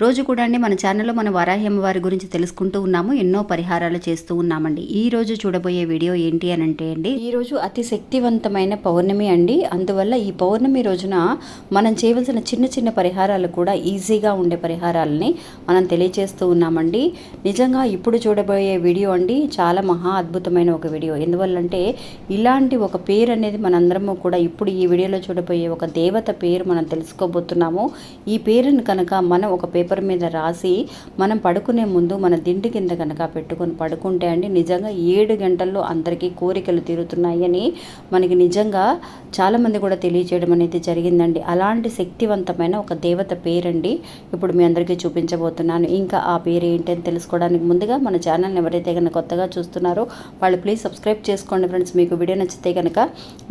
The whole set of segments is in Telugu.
రోజు కూడా అండి మన ఛానల్లో మన వరాహి అమ్మవారి గురించి తెలుసుకుంటూ ఉన్నాము ఎన్నో పరిహారాలు చేస్తూ ఉన్నామండి. ఈ రోజు చూడబోయే వీడియో ఏంటి అని అంటే అండి ఈ రోజు అతి శక్తివంతమైన పౌర్ణమి అండి. అందువల్ల ఈ పౌర్ణమి రోజున మనం చేయవలసిన చిన్న చిన్న పరిహారాలు కూడా ఈజీగా ఉండే పరిహారాలని మనం తెలియజేస్తూ ఉన్నామండి. నిజంగా ఇప్పుడు చూడబోయే వీడియో అండి చాలా మహా అద్భుతమైన ఒక వీడియో. ఎందువల్లంటే ఇలాంటి ఒక పేరు అనేది మనందరము కూడా ఇప్పుడు ఈ వీడియోలో చూడబోయే ఒక దేవత పేరు మనం తెలుసుకోబోతున్నాము. ఈ పేరును కనుక మనం ఒక పేపర్ మీద రాసి మనం పడుకునే ముందు మన దిండి కింద కనుక పెట్టుకొని పడుకుంటే అండి నిజంగా ఏడు గంటల్లో అందరికీ కోరికలు తీరుతున్నాయని మనకి నిజంగా చాలామంది కూడా తెలియచేయడం అనేది జరిగిందండి. అలాంటి శక్తివంతమైన ఒక దేవత పేరండి ఇప్పుడు మీ అందరికీ చూపించబోతున్నాను. ఇంకా ఆ పేరు ఏంటని తెలుసుకోవడానికి ముందుగా మన ఛానల్ని ఎవరైతే కనుక కొత్తగా చూస్తున్నారో వాళ్ళు ప్లీజ్ సబ్స్క్రైబ్ చేసుకోండి ఫ్రెండ్స్. మీకు వీడియో నచ్చితే కనుక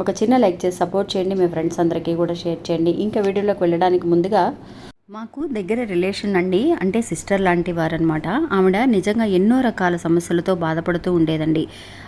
ఒక చిన్న లైక్ చేసి సపోర్ట్ చేయండి. మీ ఫ్రెండ్స్ అందరికీ కూడా షేర్ చేయండి. ఇంకా వీడియోలోకి వెళ్ళడానికి ముందుగా మాకు దగ్గర రిలేషన్ అండి అంటే సిస్టర్ లాంటి వారనమాట ఆవిడ నిజంగా ఎన్నో రకాల సమస్యలతో బాధపడుతూ ఉండేదండి.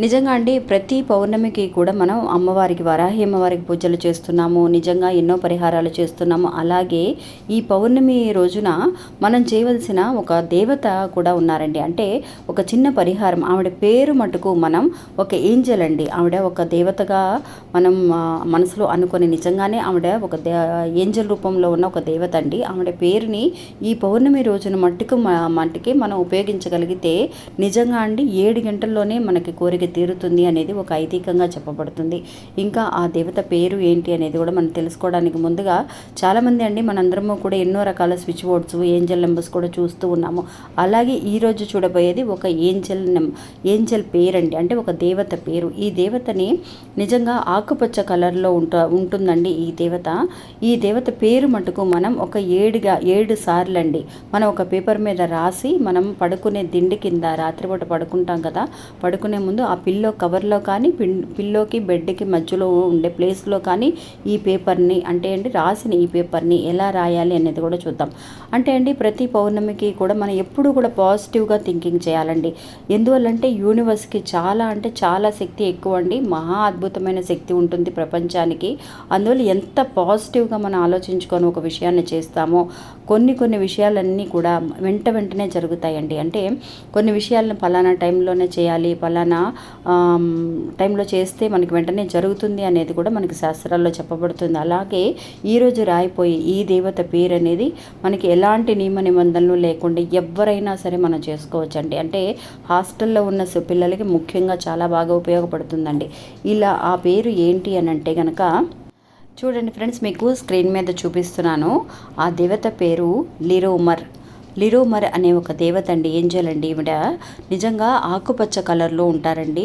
నిజంగా అండి ప్రతి పౌర్ణమికి కూడా మనం అమ్మవారికి వరాహి అమ్మవారికి పూజలు చేస్తున్నాము నిజంగా ఎన్నో పరిహారాలు చేస్తున్నాము. అలాగే ఈ పౌర్ణమి రోజున మనం చేయవలసిన ఒక దేవత కూడా ఉన్నారండి. అంటే ఒక చిన్న పరిహారం ఆవిడ పేరు మటుకు మనం ఒక ఏంజల్ అండి. ఆవిడ ఒక దేవతగా మనం మనసులో అనుకొని నిజంగానే ఆవిడ ఒక దే ఏంజల్ రూపంలో ఉన్న ఒక దేవత అండి. ఆవిడ పేరుని ఈ పౌర్ణమి రోజున మట్టుకు మట్టుకి మనం ఉపయోగించగలిగితే నిజంగా అండి ఏడు గంటల్లోనే మనకి కోరిక తీరుతుంది అనేది ఒక ఐతికంగా చెప్పబడుతుంది. ఇంకా ఆ దేవత పేరు ఏంటి అనేది కూడా మనం తెలుసుకోవడానికి ముందుగా చాలామంది అండి మనందరము కూడా ఎన్నో రకాల స్విచ్ బోర్డ్స్ ఏంజల్ నెంబర్స్ కూడా చూస్తూ ఉన్నాము. అలాగే ఈరోజు చూడబోయేది ఒక ఏంజల్ నెం ఏంజల్ పేరు అండి అంటే ఒక దేవత పేరు. ఈ దేవతని నిజంగా ఆకుపచ్చ కలర్లో ఉంట ఉంటుందండి ఈ దేవత. ఈ దేవత పేరు మటుకు మనం ఒక ఏడుగా ఏడు సార్లు అండి మనం ఒక పేపర్ మీద రాసి మనం పడుకునే దిండి కింద రాత్రిపూట పడుకుంటాం కదా పడుకునే ముందు ఆ ఆ పిల్లో కవర్లో కానీ పిన్- పిల్లోకి బెడ్కి మధ్యలో ఉండే ప్లేస్లో కానీ ఈ పేపర్ని అంటే అండి రాసిన ఈ పేపర్ని ఎలా రాయాలి అనేది కూడా చూద్దాం. అంటే అండి ప్రతి పౌర్ణమికి కూడా మనం ఎప్పుడు కూడా పాజిటివ్గా థింకింగ్ చేయాలండి. ఎందువల్లంటే యూనివర్స్కి చాలా అంటే చాలా శక్తి ఎక్కువ అండి. మహా అద్భుతమైన శక్తి ఉంటుంది ప్రపంచానికి. అందువల్ల ఎంత పాజిటివ్గా మనం ఆలోచించుకొని ఒక విషయాన్ని చేస్తామో కొన్ని కొన్ని విషయాలన్నీ కూడా వెంట వెంటనే జరుగుతాయండి. అంటే కొన్ని విషయాలను పలానా టైంలోనే చేయాలి పలానా టైంలో చేస్తే మనకి వెంటనే జరుగుతుంది అనేది కూడా మనకి శాస్త్రాల్లో చెప్పబడుతుంది. అలాగే ఈరోజు రాయిపోయి ఈ దేవత పేరు అనేది మనకి ఎలాంటి నియమ నిబంధనలు లేకుండా ఎవరైనా సరే మనం చేసుకోవచ్చు అండి అంటే హాస్టల్లో ఉన్న పిల్లలకి ముఖ్యంగా చాలా బాగా ఉపయోగపడుతుందండి. ఇలా ఆ పేరు ఏంటి అని అంటే కనుక చూడండి ఫ్రెండ్స్ మీకు స్క్రీన్ మీద చూపిస్తున్నాను. ఆ దేవత పేరు లిరోమర్. లిరోమర్ అనే ఒక దేవత అండి ఏంజల్ అండి ఈవిడ నిజంగా ఆకుపచ్చ కలర్లో ఉంటారండి.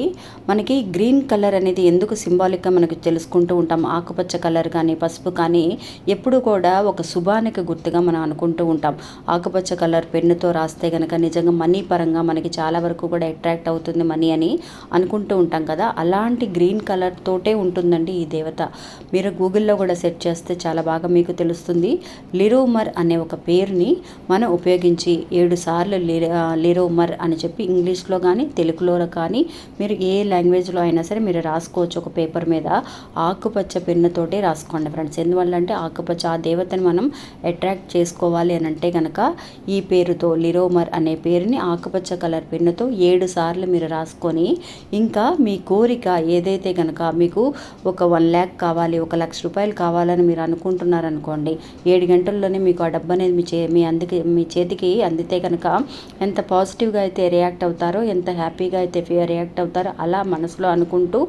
మనకి గ్రీన్ కలర్ అనేది ఎందుకు సింబాలిక్గా మనకు తెలుసుకుంటూ ఉంటాం? ఆకుపచ్చ కలర్ కానీ పసుపు కానీ ఎప్పుడు కూడా ఒక శుభానికి గుర్తుగా మనం అనుకుంటూ ఉంటాం. ఆకుపచ్చ కలర్ పెన్నుతో రాస్తే కనుక నిజంగా మనీ పరంగా మనకి చాలా వరకు కూడా అట్రాక్ట్ అవుతుంది మనీ అని అనుకుంటూ ఉంటాం కదా. అలాంటి గ్రీన్ కలర్ తోటే ఉంటుందండి ఈ దేవత. మీరు గూగుల్లో కూడా సెర్చ్ చేస్తే చాలా బాగా మీకు తెలుస్తుంది. లిరోమర్ అనే ఒక పేరుని మనం ఉపయోగ ఉపయోగించి ఏడు సార్లు లిరోమర్ అని చెప్పి ఇంగ్లీష్లో కానీ తెలుగులో కానీ మీరు ఏ లాంగ్వేజ్లో అయినా సరే మీరు రాసుకోవచ్చు ఒక పేపర్ మీద. ఆకుపచ్చ పెన్నుతోటి రాసుకోండి ఫ్రెండ్స్. ఎందువల్ల అంటే ఆకుపచ్చ ఆ దేవతని మనం అట్రాక్ట్ చేసుకోవాలి అని అంటే కనుక ఈ పేరుతో లిరోమర్ అనే పేరుని ఆకుపచ్చ కలర్ పెన్నుతో ఏడు సార్లు మీరు రాసుకొని ఇంకా మీ కోరిక ఏదైతే కనుక మీకు ఒక వన్ ల్యాక్ కావాలి ఒక లక్ష రూపాయలు కావాలని మీరు అనుకుంటున్నారనుకోండి ఏడు గంటల్లోనే మీకు ఆ డబ్బు అనేది మీ చే మీ అందుకే మీ చేతికి అందితే కనుక ఎంత పాజిటివ్గా అయితే రియాక్ట్ అవుతారో ఎంత హ్యాపీగా అయితే రియాక్ట్ అవుతారో అలా మనసులో అనుకుంటూ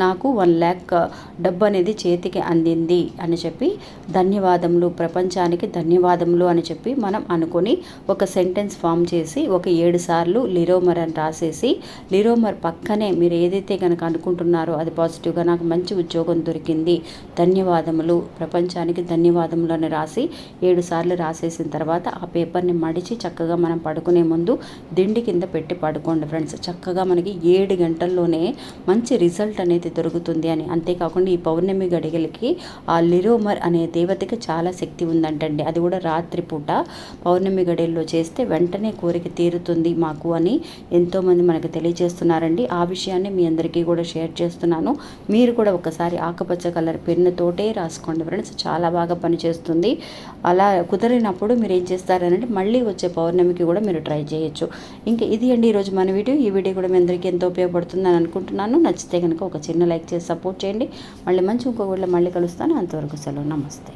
నాకు వన్ ల్యాక్ డబ్బు అనేది చేతికి అందింది అని చెప్పి ధన్యవాదములు ప్రపంచానికి ధన్యవాదములు అని చెప్పి మనం అనుకొని ఒక సెంటెన్స్ ఫామ్ చేసి ఒక ఏడు సార్లు లిరోమర్ అని రాసేసి లిరోమర్ పక్కనే మీరు ఏదైతే కనుక అనుకుంటున్నారో అది పాజిటివ్గా నాకు మంచి ఉద్యోగం దొరికింది ధన్యవాదములు ప్రపంచానికి ధన్యవాదములు అని రాసి ఏడు సార్లు రాసేసిన తర్వాత ఆ పేపర్ని మడిచి చక్కగా మనం పడుకునే ముందు దిండి కింద పెట్టి పడుకోండి ఫ్రెండ్స్. చక్కగా మనకి ఏడు గంటల్లోనే మంచి రిజల్ట్ అనేది దొరుకుతుంది అని. అంతేకాకుండా ఈ పౌర్ణమి గడిగలకి ఆ లిరోమర్ అనే దేవతకి చాలా శక్తి ఉందంటండి. అది కూడా రాత్రిపూట పౌర్ణమి గడియల్లో చేస్తే వెంటనే కోరిక తీరుతుంది మాకు అని ఎంతోమంది మనకు తెలియజేస్తున్నారండి. ఆ విషయాన్ని మీ అందరికీ కూడా షేర్ చేస్తున్నాను. మీరు కూడా ఒకసారి ఆకుపచ్చ కలర్ పెన్నుతోటే రాసుకోండి ఫ్రెండ్స్. చాలా బాగా పనిచేస్తుంది. అలా కుదిరినప్పుడు మీరు ఏం చేస్తారనంటే మళ్ళీ వచ్చే పౌర్ణమికి కూడా మీరు ట్రై చేయొచ్చు. ఇంకా ఇది అండి ఈరోజు మన వీడియో. ఈ వీడియో కూడా మీ అందరికీ ఎంతో ఉపయోగపడుతుందని అనుకుంటున్నాను. నచ్చితే కనుక ఒక చిన్న లైక్ చేసి సపోర్ట్ చేయండి. మళ్ళీ మంచి ఇంకో వీడియో మళ్ళీ కలుస్తాను. అంతవరకు సెలవు. నమస్తే.